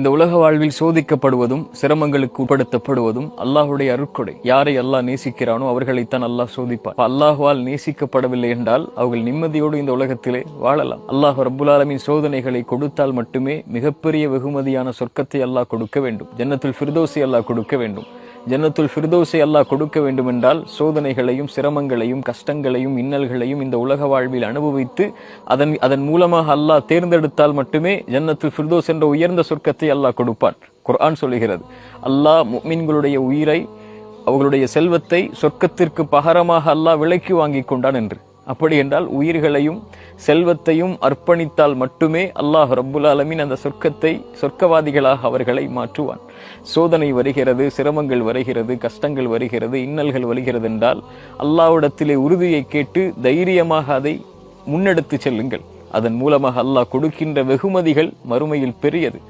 இந்த உலக வாழ்வில் சோதிக்கப்படுவதும் சிரமங்களுக்கு உட்படுத்தப்படுவதும் அல்லாஹுடைய அருட்கொடை. யாரை அல்லாஹ் நேசிக்கிறானோ அவர்களைத்தான் அல்லாஹ் சோதிப்பார் அல்லாஹுவால் நேசிக்கப்படவில்லை என்றால் அவர்கள் நிம்மதியோடு இந்த உலகத்திலே வாழலாம். அல்லாஹ் ரபுல்லாலமின் சோதனைகளை கொடுத்தால் மட்டுமே மிகப்பெரிய வெகுமதியான சொர்க்கத்தை அல்லாஹ் கொடுக்க வேண்டும். ஜன்னத்தில் ஃபிர்தோஸை அல்லாஹ் கொடுக்க வேண்டும். ஜன்னத்துல் ஃபிர்தோஸை அல்லாஹ் கொடுக்க வேண்டுமென்றால் சோதனைகளையும் சிரமங்களையும் கஷ்டங்களையும் இன்னல்களையும் இந்த உலக வாழ்வில் அனுபவித்து அதன் அதன் மூலமாக அல்லாஹ் தேர்ந்தெடுத்தால் மட்டுமே ஜன்னத்துல் ஃபிர்தோஸ் என்ற உயர்ந்த சொர்க்கத்தை அல்லாஹ் கொடுப்பான். குர்ஆன் சொல்லுகிறது அல்லாஹ் மீன்களுடைய உயிரை அவர்களுடைய செல்வத்தை சொர்க்கத்திற்கு பகரமாக அல்லாஹ் விலைக்கு வாங்கி கொண்டான் என்று. அப்படி என்றால் உயிர்களையும் செல்வத்தையும் அர்ப்பணித்தால் மட்டுமே அல்லாஹ் ரப்புல் அலமின் அந்த சொர்க்கத்தை சொர்க்கவாதிகளாக அவர்களை மாற்றுவான். சோதனை வருகிறது சிரமங்கள் வருகிறது கஷ்டங்கள் வருகிறது இன்னல்கள் வருகிறது என்றால் அல்லாவிடத்திலே உறுதியை கேட்டு தைரியமாக அதை முன்னெடுத்து செல்லுங்கள். அதன் மூலமாக அல்லாஹ் கொடுக்கின்ற வெகுமதிகள் மறுமையில் பெரியது.